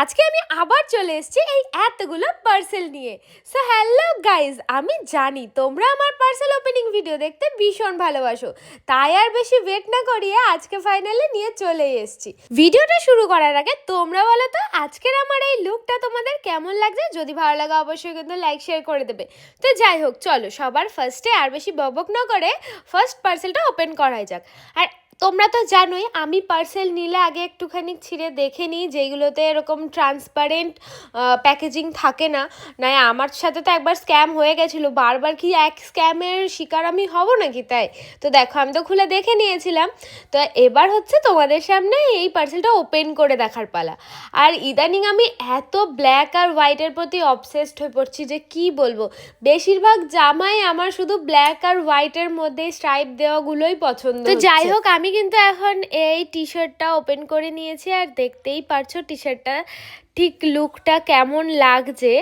আজকে আমি আবার চলে এসেছি এই এতগুলো পার্সেল নিয়ে। সো হ্যালো গাইজ আমি জানি তোমরা আমার পার্সেল ওপেনিং ভিডিও দেখতে ভীষণ ভালোবাসো। তাই আর বেশি ওয়েট না করিয়ে আজকে ফাইনালে নিয়ে চলে এসেছি। ভিডিওটা শুরু করার আগে তোমরা বলো তো, আজকের আমার এই লুকটা তোমাদের কেমন লাগছে? যদি ভালো লাগে অবশ্যই কিন্তু লাইক শেয়ার করে দেবে। তো যাই হোক, চলো সবার ফার্স্টে আর বেশি ববক না করে ফার্স্ট পার্সেলটা ওপেন করাই যাক। আর তোমরা তো জানোই আমি পার্সেল নিলে আগে একটুখানি ছিঁড়ে দেখে নিই যেগুলোতে এরকম ট্রান্সপারেন্ট প্যাকেজিং থাকে না। না আমার সাথে তো একবার স্ক্যাম হয়ে গেছিল। বারবার কি এক স্ক্যামের শিকার আমি হব নাকি তাই? তো দেখো আমি তো খুলে দেখে নিয়েছিলাম। তো এবার হচ্ছে তোমাদের সামনে এই পার্সেলটা ওপেন করে দেখার পালা। আর ইদানিং আমি এত ব্ল্যাক আর হোয়াইটের প্রতি অবসেসড হয়ে পড়ছি যে কি বলব? বেশিরভাগ জামাই আমার শুধু ব্ল্যাক আর হোয়াইটের মধ্যে স্ট্রাইপ দেওয়াগুলোই পছন্দ তো যাই হোক আমি কিন্তু এখন এই টি শার্টটা ওপেন করে নিয়েছি আর দেখতেই পারছ টি শার্টটা ঠিক লুকটা কেমন লাগছে।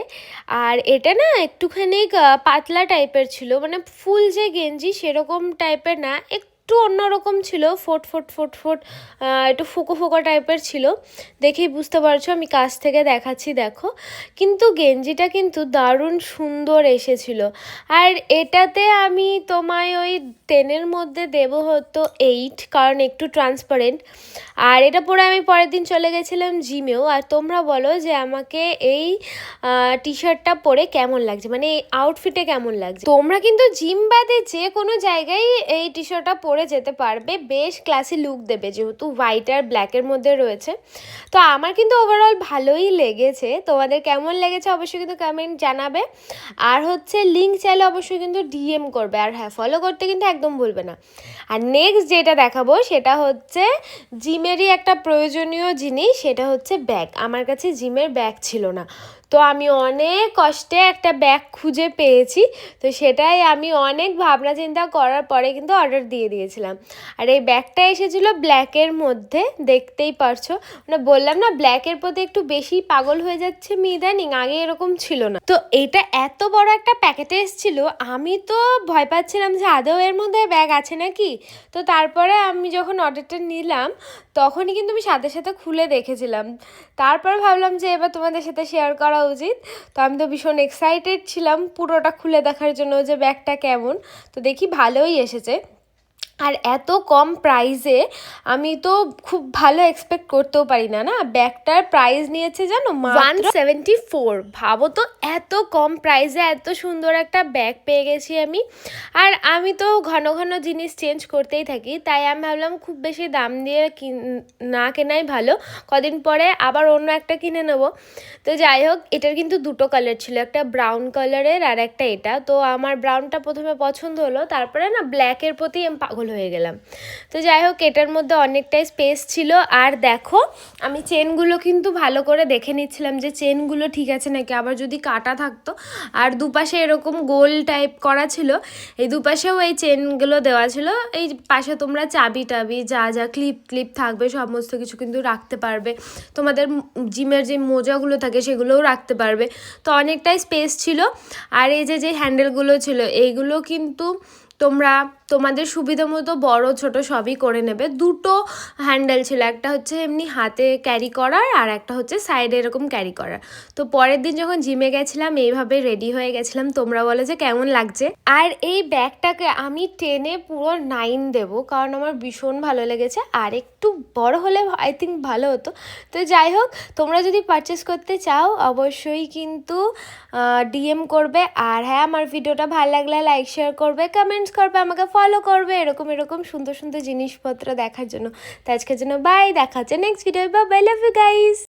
আর এটা না একটুখানি পাতলা টাইপের ছিল মানে ফুল যে গেঞ্জি সেরকম টাইপের না, একটু অন্যরকম ছিল, ফোট ফোট ফোট ফোট একটু ফোকো ফোকো টাইপের ছিল। দেখেই বুঝতে পারছ, আমি কাছ থেকে দেখাচ্ছি, দেখো। কিন্তু গেঞ্জিটা কিন্তু দারুণ সুন্দর এসেছিল। আর এটাতে আমি তোমায় ওই টেনের মধ্যে দেব হতো এইট কারণ একটু ট্রান্সপারেন্ট আর এটা পরে আমি পরের দিন চলে গেছিলাম জিমেও আর তোমরা বলো যে আমাকে এই টি শার্টটা পরে কেমন লাগছে? মানে এই আউটফিটে কেমন লাগছে? তোমরা কিন্তু জিম বাদে যে কোনো জায়গায় এই টি শার্টটা পরে যেতে পারবে, বেশ ক্লাসি লুক দেবে যেহেতু হোয়াইট আর ব্ল্যাকের মধ্যে রয়েছে। তো আমার কিন্তু ওভারঅল ভালোই লেগেছে। তোমাদের কেমন লেগেছে অবশ্যই কিন্তু কমেন্ট জানাবে। আর হচ্ছে লিঙ্ক চাইলে অবশ্যই কিন্তু ডিএম করবে। আর হ্যাঁ ফলো করতে কিন্তু একদম ভুলবে না। আর নেক্সট যেটা দেখাবো সেটা হচ্ছে জিমেরই একটা প্রয়োজনীয় জিনিস, সেটা হচ্ছে ব্যাগ আমার কাছে জিমের ব্যাগ ছিল না। তো আমি অনেক কষ্টে একটা ব্যাগ খুঁজে পেয়েছি। তো সেটাই আমি অনেক ভাবনা চিন্তা করার পরে কিন্তু অর্ডার দিয়ে দিয়েছিলাম। আর এই ব্যাগটা এসেছিল ব্ল্যাকের মধ্যে, দেখতেই পারছ। মানে বললাম না ব্ল্যাকের প্রতি একটু বেশি পাগল হয়ে যাচ্ছে আমি ইদানিং আগে এরকম ছিল না। তো এটা এত বড় একটা প্যাকেটে এসেছিল, আমি তো ভয় পাচ্ছিলাম যে আদৌ এর মধ্যে ব্যাগ আছে নাকি? তো তারপরে আমি যখন অর্ডারটা নিলাম, তখনই কিন্তু আমি সাথে সাথে খুলে দেখেছিলাম। তারপর ভাবলাম যে এবার তোমাদের সাথে শেয়ার করা উচিত। তো আমি তো ভীষণ এক্সাইটেড ছিলাম পুরোটা খুলে দেখার জন্য যে ব্যাগটা কেমন। তো দেখি ভালোই এসেছে। আর এত কম প্রাইসে আমি তো খুব ভালো এক্সপেক্ট করতেও পারি না না? ব্যাগটার প্রাইস নিয়েছে জানো ওয়ান সেভেন্টি ফোর ভাবো তো, এত কম প্রাইসে এত সুন্দর একটা ব্যাগ পেয়ে গেছি আমি। আর আমি তো ঘন ঘন জিনিস চেঞ্জ করতেই থাকি, তাই আমি ভাবলাম খুব বেশি দাম দিয়ে না কেনাই ভালো। কদিন পরে আবার অন্য একটা কিনে নেব। তো যাই হোক, এটার কিন্তু দুটো কালার ছিল, একটা ব্রাউন কালারের আর একটা এটা। তো আমার ব্রাউনটা প্রথমে পছন্দ হলো, তারপরে না ব্ল্যাকের প্রতি আমি পাগল হয়ে গেলাম। তো যাই হোক, এটার মধ্যে অনেকটাই স্পেস ছিল। আর দেখো, আমি চেনগুলো কিন্তু ভালো করে দেখে নিচ্ছিলাম যে চেনগুলো ঠিক আছে নাকি? আবার যদি কাটা থাকতো, আর দুপাশে এরকম গোল টাইপ করা ছিল, এই দুপাশেও এই চেনগুলো দেওয়া ছিল। এই পাশে তোমরা চাবি টাবি, যা যা ক্লিপ ক্লিপ থাকবে, সমস্ত কিছু কিন্তু রাখতে পারবে। তোমাদের জিমের যে মোজাগুলো থাকে, সেগুলোও রাখতে পারবে। তো অনেকটাই স্পেস ছিল। আর এই যে যে হ্যান্ডেলগুলো ছিল, এইগুলো কিন্তু তোমরা তোমাদের সুবিধা মতো বড়, ছোট সবই করে নেবে। দুটো হ্যান্ডেল ছিল, একটা হচ্ছে এমনি হাতে ক্যারি করার আর একটা হচ্ছে সাইডে এরকম ক্যারি করার। তো পরের দিন যখন জিমে গেছিলাম, এইভাবে রেডি হয়ে গেছিলাম। তোমরা বলো যে কেমন লাগছে? আর এই ব্যাগটাকে আমি টেনে পুরো নাইন দেব, কারণ আমার ভীষণ ভালো লেগেছে। আর একটু বড় হলে আই থিঙ্ক ভালো হতো। তো যাই হোক, তোমরা যদি পারচেস করতে চাও, অবশ্যই কিন্তু ডিএম করবে। আর হ্যাঁ আমার ভিডিওটা ভালো লাগলে লাইক শেয়ার করবে কমেন্টস করবে, আমাকে ফলো করবে এরকম এরকম সুন্দর সুন্দর জিনিসপত্র দেখার জন্য। তো আজকের জন্য বাই দেখা হচ্ছে নেক্সট ভিডিও বা বাই লাভ ইউ গাইস